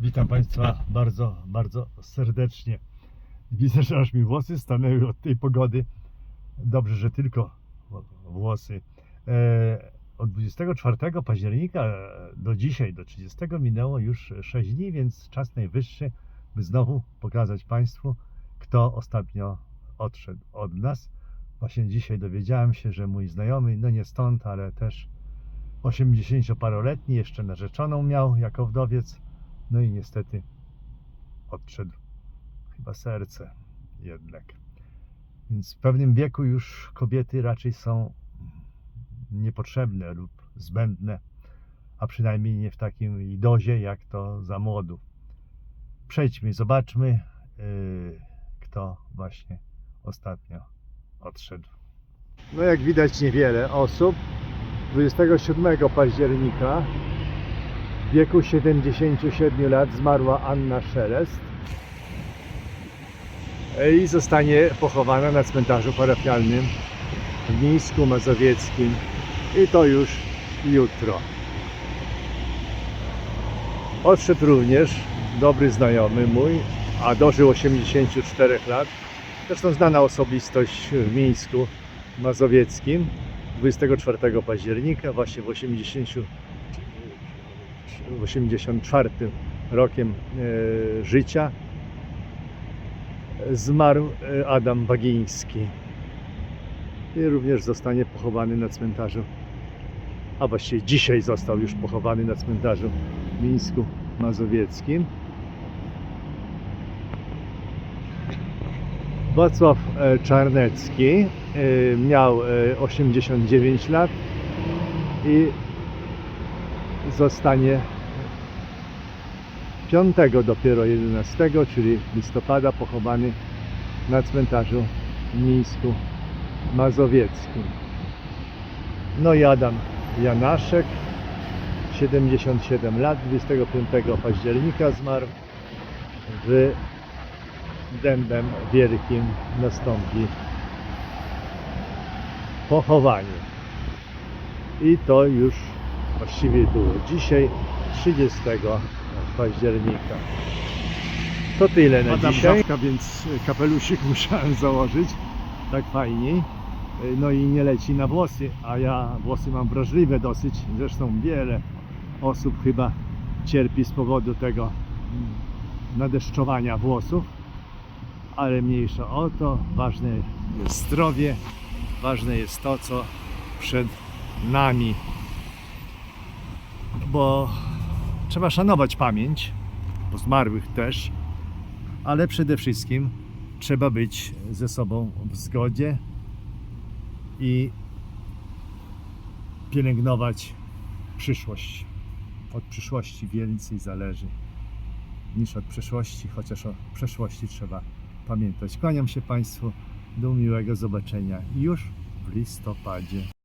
Witam Państwa bardzo, bardzo serdecznie. Widzę, że aż mi włosy stanęły od tej pogody. Dobrze, że tylko włosy. E, Od 24 października do dzisiaj, do 30 minęło już 6 dni, więc czas najwyższy, by znowu pokazać Państwu, kto ostatnio odszedł od nas. Właśnie dzisiaj dowiedziałem się, że mój znajomy, no nie stąd, ale też 80-paroletni, jeszcze narzeczoną miał jako wdowiec, no i niestety odszedł chyba serce jednak. Więc w pewnym wieku już kobiety raczej są niepotrzebne lub zbędne, a przynajmniej nie w takim dozie jak to za młodu. Przejdźmy, zobaczmy, yy, kto właśnie ostatnio odszedł. No jak widać niewiele osób. 27 października w wieku 77 lat zmarła Anna Szelest i zostanie pochowana na cmentarzu parafialnym w Mińsku Mazowieckim i to już jutro. Odszedł również dobry znajomy mój, a dożył 84 lat. Zresztą znana osobistość w Mińsku Mazowieckim 24 października, właśnie w 80 w 84 rokiem e, życia zmarł e, Adam Bagiński i również zostanie pochowany na cmentarzu. A właściwie dzisiaj został już pochowany na cmentarzu w Mińsku Mazowieckim. Wacław e, Czarnecki miał e, 89 lat i zostanie 5 dopiero 11, czyli listopada pochowany na cmentarzu w Mińsku Mazowieckim. No i Adam Janaszek, 77 lat, 25 października zmarł w dębem wielkim nastąpi pochowanie. I to już właściwie było dzisiaj, 30 października. To tyle na Padam dzisiaj. czapka, więc kapelusik musiałem założyć. Tak fajniej. No i nie leci na włosy, a ja włosy mam wrażliwe dosyć. Zresztą wiele osób chyba cierpi z powodu tego nadeszczowania włosów. Ale mniejsza o to. Ważne jest zdrowie. Ważne jest to, co przed nami. Bo trzeba szanować pamięć, bo zmarłych też, ale przede wszystkim trzeba być ze sobą w zgodzie i pielęgnować przyszłość. Od przyszłości więcej zależy niż od przeszłości, chociaż o przeszłości trzeba pamiętać. Kłaniam się Państwu, do miłego zobaczenia już w listopadzie.